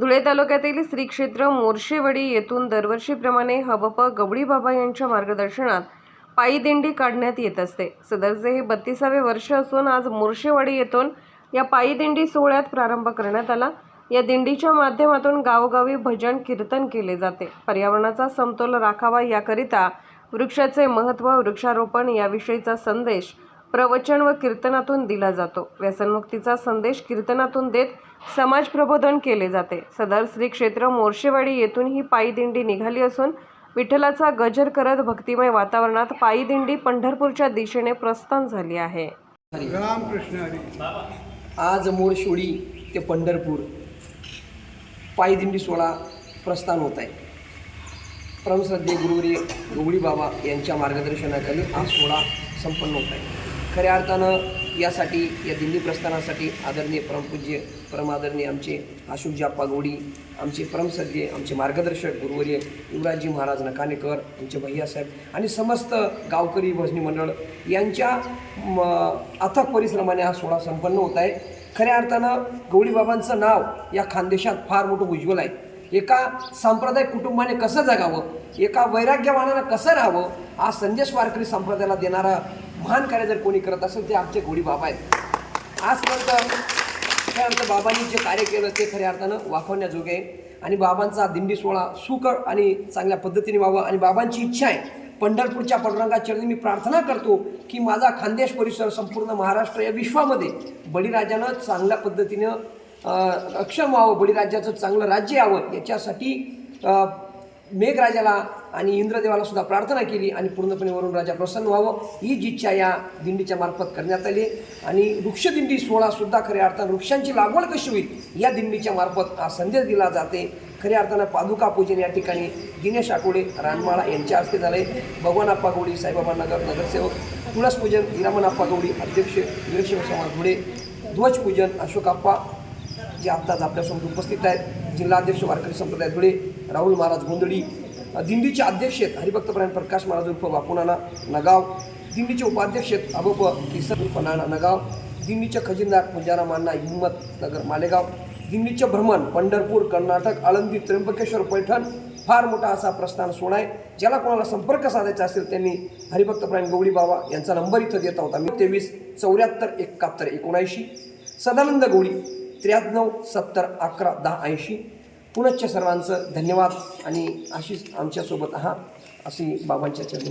धुळे तालुक्यातील श्री क्षेत्र मोर्शेवाडी येथून दरवर्षीप्रमाणे हबप गवळी बाबा यांच्या मार्गदर्शनात पायी दिंडी काढण्यात येत असते. सदरचे हे बत्तीसावे वर्ष असून आज मोर्शेवाडी येथून या पायी दिंडी सोहळ्यात प्रारंभ करण्यात आला. या दिंडीच्या माध्यमातून गावोगावी भजन कीर्तन केले जाते. पर्यावरणाचा समतोल राखावा याकरिता वृक्षाचे महत्त्व वृक्षारोपण याविषयीचा संदेश प्रवचन व कीर्तनातून दिला जातो. व्यसनमुक्तीचा संदेश कीर्तनातून देत समाज प्रबोधन केले जाते. सदर श्री क्षेत्र मोर्शेवाडी येथून ही पायी दिंडी निघाली असून विठ्ठलाचा गजर करत भक्तिमय वातावरणात पायी दिंडी पंढरपूरच्या दिशेने प्रस्थान झाली आहे. आज मोरशोडी ते पंढरपूर पायदिंडी सोहळा प्रस्थान होत आहे. परमश्रद्धे गुरुवरी गवळी बाबा यांच्या मार्गदर्शनाखाली हा सोहळा संपन्न होत आहे. खऱ्या अर्थानं यासाठी या दिंडी प्रस्थानासाठी आदरणीय परमपूज्य परमादरणीय आमचे अशोकजी पागोडी आमचे परमसद्य आमचे मार्गदर्शक गुरुवर्य युवराजजी महाराज नकानेकर आमचे भैयासाहेब आणि समस्त गावकरी भजनी मंडळ यांच्या म, अथक परिश्रमाने हा सोहळा संपन्न होत आहे. खऱ्या अर्थानं गवळीबाबांचं नाव या खानदेशात फार मोठं उज्ज्वल आहे. एका सांप्रदायिक कुटुंबाने कसं जगावं एका वैराग्यवानानं कसं राहावं हा संदेश वारकरी संप्रदायाला देणारा महान कार्य जर कोणी करत असेल ते आमचे गोडी बाबा आहेत. आजपर्यंत खऱ्या अर्थ बाबांनी जे कार्य केलं ते खऱ्या अर्थानं वाखवण्याजोगे आहे. आणि बाबांचा दिंडी सोहळा सुकर आणि चांगल्या पद्धतीने व्हावं आणि बाबांची इच्छा आहे. पंढरपूरच्या पांडुरंगा चरणी मी प्रार्थना करतो की माझा खानदेश परिसर संपूर्ण महाराष्ट्र या विश्वामध्ये बळीराजानं चांगल्या पद्धतीनं अक्षम व्हावं बळीराजाचं चांगलं राज्य यावं याच्यासाठी मेघराजाला आणि इंद्रदेवाला सुद्धा प्रार्थना केली आणि पूर्णपणे वरून राजा प्रसन्न व्हावं. ही जी इच्छा या दिंडीच्या मार्फत करण्यात आली. आणि वृक्षदिंडी सोहळासुद्धा खऱ्या अर्थानं वृक्षांची लागवड कशी होईल या दिंडीच्या मार्फत हा संदेश दिला जाते. खऱ्या अर्थानं पादुका पूजन या ठिकाणी दिनेश आठवडे रानमाळा यांच्या हस्ते झाले. भगवान आप्पा गवडी साईबाबा नगर नगरसेवक तुळस पूजन हिरामन आप्पा गवडी अध्यक्ष वीरशिव समाज धुळे ध्वजपूजन अशोकाप्पा अशोक जे आत्ताच आपल्यासमोर उपस्थित आहेत जिल्हाध्यक्ष वारकरी संप्रदाय धुळे राहुल महाराज गोंधळी दिंडीचे अध्यक्ष आहेत हरिभक्तपरायण प्रकाश महाराज उर्फ बापुनाना नगाव दिंडीचे उपाध्यक्ष आहेत अबप किसन उर्फ नाना नगाव दिंडीच्या खजिनदार पुंजारा मान्ना हिम्मत नगर मालेगाव दिंडीचे भ्रमण पंढरपूर कर्नाटक आळंदी त्र्यंबकेश्वर पैठण फार मोठा असा प्रस्थान सोहळा आहे ज्याला कोणाला संपर्क साधायचा असेल त्यांनी हरिभक्तप्राण गवळी बाबा यांचा नंबर इथं देता होता मी तेवीस चौऱ्याहत्तर एकाहत्तर एकोणऐंशी सदानंद गवळी त्र्याण्णव सत्तर अकरा दहा ऐंशी. पुनश्च सर्वांचं धन्यवाद आणि अशीच आमच्यासोबत आहात अशी बाबांच्या चरणी